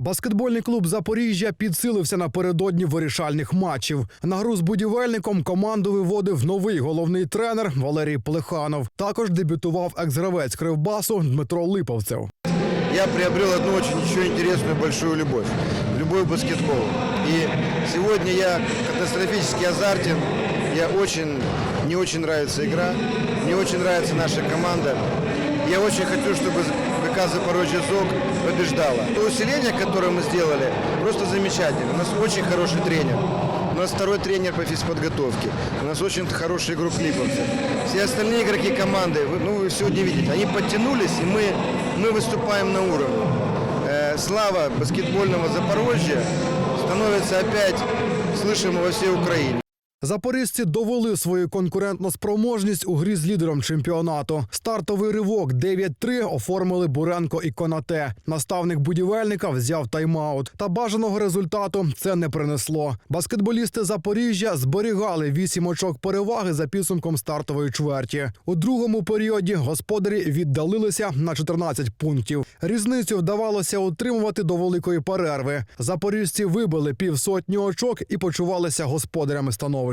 Баскетбольний клуб Запоріжжя підсилився напередодні вирішальних матчів. На гру з будівельником команду виводив новий головний тренер Валерій Плеханов. Також дебютував екс-гравець Кривбасу Дмитро Липовцев. я приобрел одну очень еще интересную большую любовь. Любовь к баскетболу. И сегодня я катастрофически азартен. Я очень, не очень нравится игра. Мне очень нравится наша команда. Я очень хочу, чтобы ВК Запорожье ЗОГ побеждала. То усиление, которое мы сделали, просто замечательно. У нас очень хороший тренер. У нас второй тренер по физподготовке. У нас очень хороший игрок Липовцев. Все остальные игроки команды, вы- ну вы сегодня видите, они подтянулись, и мы, мы выступаем на уровне. Э, слава баскетбольного Запорожья становится опять слышима во всей Украине. Запоріжці довели свою конкурентну спроможність у грі з лідером чемпіонату. Стартовий ривок 9-3 оформили Буренко і Конате. Наставник будівельника взяв тайм-аут. Та бажаного результату це не принесло. Баскетболісти Запоріжжя зберігали 8 очок переваги за підсумком стартової чверті. У другому періоді господарі віддалилися на 14 пунктів. Різницю вдавалося утримувати до великої перерви. Запоріжці вибили півсотні очок і почувалися господарями становища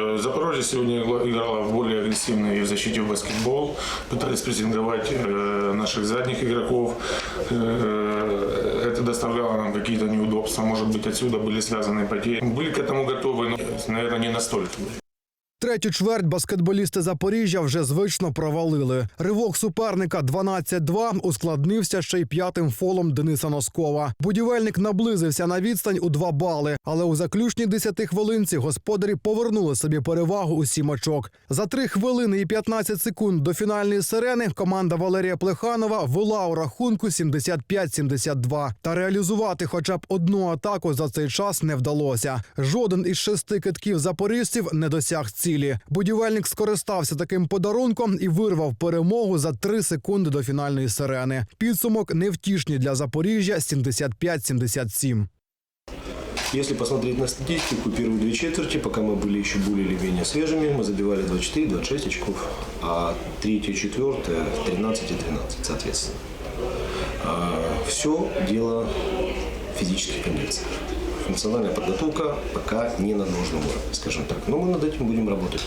Э, Запорожье сегодня игла- играла в более агрессивный в защите в баскетбол, пытались прессинговать э, наших задних игроков. Э, это доставляло нам какие-то неудобства, может быть, отсюда были связаны потери. Были к этому готовы, но, наверное, не настолько. Третю чверть баскетболісти Запоріжжя вже звично провалили. Ривок суперника 12-2 ускладнився ще й п'ятим фолом Дениса Носкова. Будівельник наблизився на відстань у 2 бали, але у заключній 10 хвилинці господарі повернули собі перевагу у сім очок. За 3 хвилини і 15 секунд до фінальної сирени команда Валерія Плеханова вела у рахунку 75-72. Та реалізувати хоча б одну атаку за цей час не вдалося. Жоден із шести китків запоріжців не досяг цілі. Будівельник скористався таким подарунком і вирвав перемогу за 3 секунди до фінальної сирени. Підсумок невтішні для Запоріжжя 75-77. Если посмотреть на статистику, первые две четверти, пока мы были еще более или менее свежими, мы забивали 24-26 очков, а третья, четвертая 13 и 13, соответственно. Все дело физических кондиций. Функциональная подготовка пока не на должном уровне, скажем так. Но мы над этим будем работать.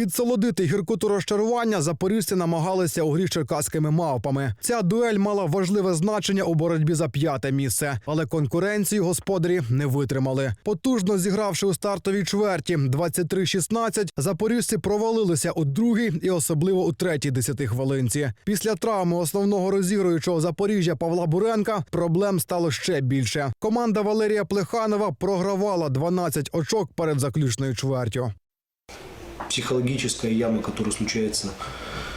Підсолодити гіркоту розчарування запоріжці намагалися у грі черкаськими мавпами. Ця дуель мала важливе значення у боротьбі за п'яте місце, але конкуренцію господарі не витримали. Потужно зігравши у стартовій чверті 23-16, запоріжці провалилися у другій і особливо у третій десятихвилинці. Після травми основного розігруючого Запоріжжя Павла Буренка проблем стало ще більше. Команда Валерія Плеханова програвала 12 очок перед заключною чвертю Психологическая яма, которая случается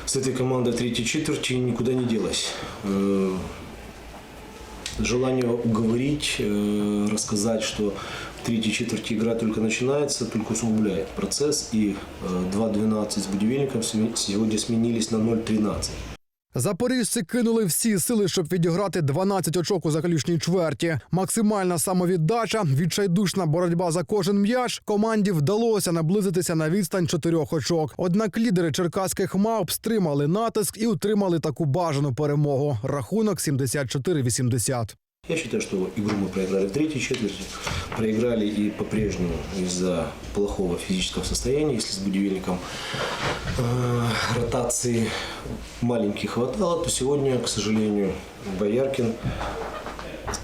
с этой командой в третьей четверти, никуда не делась. Э, Желание уговорить, э, рассказать, что в третьей четверти игра только начинается, только усугубляет процесс. И э, 2-12 с будивельником сме- сегодня сменились на 0-13. Запоріжці кинули всі сили, щоб відіграти 12 очок у заключній чверті. Максимальна самовіддача, відчайдушна боротьба за кожен м'яч. Команді вдалося наблизитися на відстань чотирьох очок. Однак лідери черкаських мавп стримали натиск і утримали таку бажану перемогу. Рахунок 74-80. Я считаю, что игру мы проиграли в третьей четверти. Проиграли и по-прежнему из-за плохого физического состояния. Если с будильником э, ротации маленьких хватало, то сегодня, к сожалению, Бояркин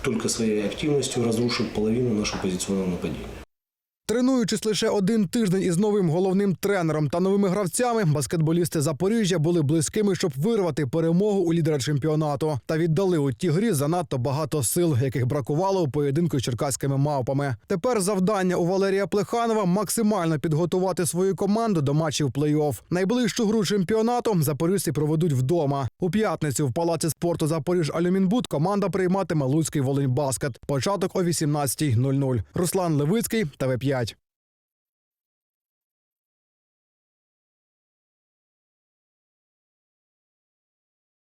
только своей активностью разрушил половину нашего позиционного нападения. Тренуючись лише один тиждень із новим головним тренером та новими гравцями, баскетболісти Запоріжжя були близькими, щоб вирвати перемогу у лідера чемпіонату та віддали у тій грі занадто багато сил, яких бракувало у поєдинку з черкаськими мавпами. Тепер завдання у Валерія Плеханова максимально підготувати свою команду до матчів плей-офф. Найближчу гру чемпіонату запоріжці проведуть вдома. У п'ятницю в палаці спорту Запоріж Алюмінбуд команда прийматиме Луцький Волиньбаскет. Початок о 18.00. Руслан Левицький, ТВ5. 5.